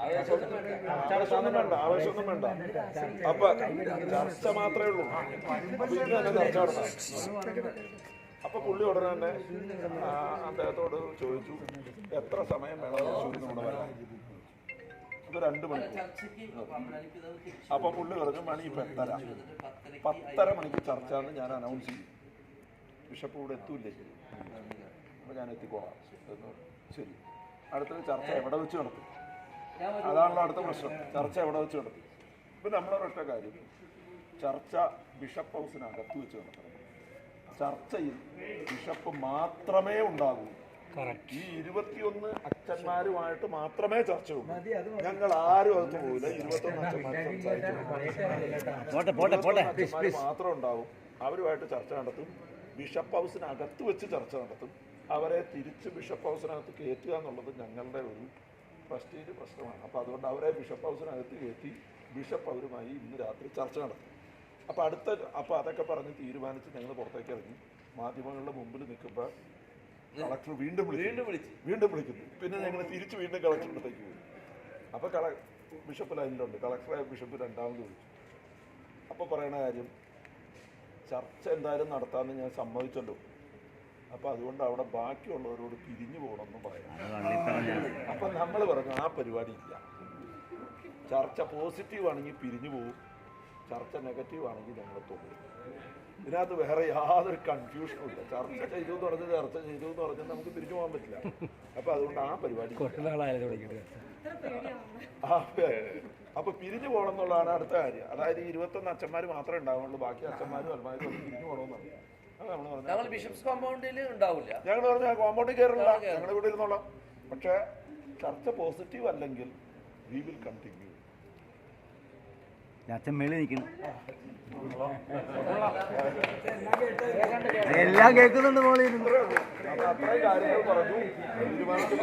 ആവശ്യമൊന്നും വേണ്ട ആവശ്യമൊന്നും വേണ്ട അപ്പൊ ചർച്ച മാത്രമേ ഉള്ളൂ അപ്പൊ ഇന്ന് തന്നെ ചർച്ച നടത്താം അപ്പൊ പുള്ളി ഉടനെ തന്നെ അദ്ദേഹത്തോട് ചോദിച്ചു എത്ര സമയം വേണം തൃശ്ശൂരിൽ നിന്ന് ഇവിടെ വരാൻ അപ്പൊ രണ്ട് മണിക്കൂർ അപ്പൊ പുള്ളി പറഞ്ഞു മണി ഇപ്പൊ എത്തര പത്തര മണിക്ക് ചർച്ച എന്ന് ഞാൻ അനൗൺസ് ചെയ്യും ബിഷപ്പ് ഇവിടെ എത്തൂല്ലേ അപ്പൊ ഞാൻ എത്തിക്കോളാം ശരി അടുത്ത ചർച്ച എവിടെ വെച്ച് നടത്തും അതാണല്ലോ അടുത്ത പ്രശ്നം. ചർച്ച എവിടെ വെച്ച് നടത്തും? ഇപ്പൊ നമ്മളൊരൊറ്റ കാര്യം ചർച്ച ബിഷപ്പ് ഹൗസിനകത്ത് വെച്ച് നടത്തണം. ചർച്ചയിൽ ബിഷപ്പ് മാത്രമേ ഉണ്ടാകൂ. ഈ ഇരുപത്തിയൊന്ന് അച്ഛന്മാരുമായിട്ട് മാത്രമേ ചർച്ചയുള്ളൂ ഞങ്ങൾ ആരും അത് പോകില്ല ഇരുപത്തൊന്ന് അച്ഛന്മാർ മാത്രം ഉണ്ടാവും അവരുമായിട്ട് ചർച്ച നടത്തും. ബിഷപ്പ് ഹൗസിനകത്ത് വെച്ച് ചർച്ച നടത്തും. അവരെ തിരിച്ച് ബിഷപ്പ് ഹൗസിനകത്ത് കയറ്റുക എന്നുള്ളത് ഞങ്ങളുടെ ഒരു പ്രസ്റ്റീജ് പ്രശ്നമാണ്. അപ്പോൾ അതുകൊണ്ട് അവരെ ബിഷപ്പ് ഹൗസിനകത്ത് കയറ്റി ബിഷപ്പ് അവരുമായി ഇന്ന് രാത്രി ചർച്ച നടത്തി. അപ്പോൾ അടുത്ത അപ്പോൾ അതൊക്കെ പറഞ്ഞ് തീരുമാനിച്ച് ഞങ്ങൾ പുറത്തേക്ക് ഇറങ്ങി. മാധ്യമങ്ങളുടെ മുമ്പിൽ നിൽക്കുമ്പോൾ കളക്ടർ വീണ്ടും വീണ്ടും വിളിച്ചു. വീണ്ടും വിളിക്കുന്നു. പിന്നെ ഞങ്ങൾ തിരിച്ച് വീണ്ടും കളക്ടറുടെ അടുത്തേക്ക് പോയി. അപ്പോൾ കള ബിഷപ്പ് ലൈനിലുണ്ട്. കളക്ടറെ ബിഷപ്പ് രണ്ടാമത് വിളിച്ചു. അപ്പോൾ പറയണ കാര്യം ചർച്ച എന്തായാലും നടത്താമെന്ന് ഞാൻ സമ്മതിച്ചല്ലോ. അപ്പോൾ അതുകൊണ്ട് അവിടെ ബാക്കിയുള്ളവരോട് പിരിഞ്ഞു പോകണമെന്ന് പറയാം. അപ്പം നമ്മൾ പറഞ്ഞു ആ പരിപാടി ഇല്ല. ചർച്ച പോസിറ്റീവ് ആണെങ്കിൽ പിരിഞ്ഞു പോകും ചർച്ച നെഗറ്റീവ് ആണെങ്കിൽ ഞങ്ങൾ തോന്നും ഇതിനകത്ത് വേറെ യാതൊരു കൺഫ്യൂഷനും ഇല്ല. ചർച്ച ചെയ്തു എന്ന് പറഞ്ഞ് ചർച്ച ചെയ്തു എന്ന് പറഞ്ഞാൽ നമുക്ക് പിരിഞ്ഞു പോകാൻ പറ്റില്ല. അപ്പം അതുകൊണ്ട് ആ പരിപാടി അപ്പൊ പിരിഞ്ഞു പോകണം എന്നുള്ളതാണ് അടുത്ത കാര്യം. അതായത് ഇരുപത്തൊന്ന് അച്ഛന്മാർ മാത്രമേ ഉണ്ടാവുള്ളൂ ബാക്കി അച്ഛന്മാരും അൽമാരും പിരിഞ്ഞു പോകണമെന്നാണ് ഞങ്ങൾ ബിഷപ്സ് കോമ്പൗണ്ടിൽ ഉണ്ടാവില്ല. ഞങ്ങൾ പറഞ്ഞ കോമ്പൗണ്ടിൽ കയറില്ല ഞങ്ങൾ ഇവിടെ ഇരുന്നോളാം പക്ഷേ ചർച്ച പോസിറ്റീവ് അല്ലെങ്കിൽ വി വിൽ കണ്ടിന്യൂ അച്ഛൻ മേളിൽ നിൽക്കണം എല്ലാം കേൾക്കുന്നുണ്ട് മോളിൽ ഇരുന്ന്. അത്രയും കാര്യങ്ങൾ പറഞ്ഞു തീരുമാനിച്ചു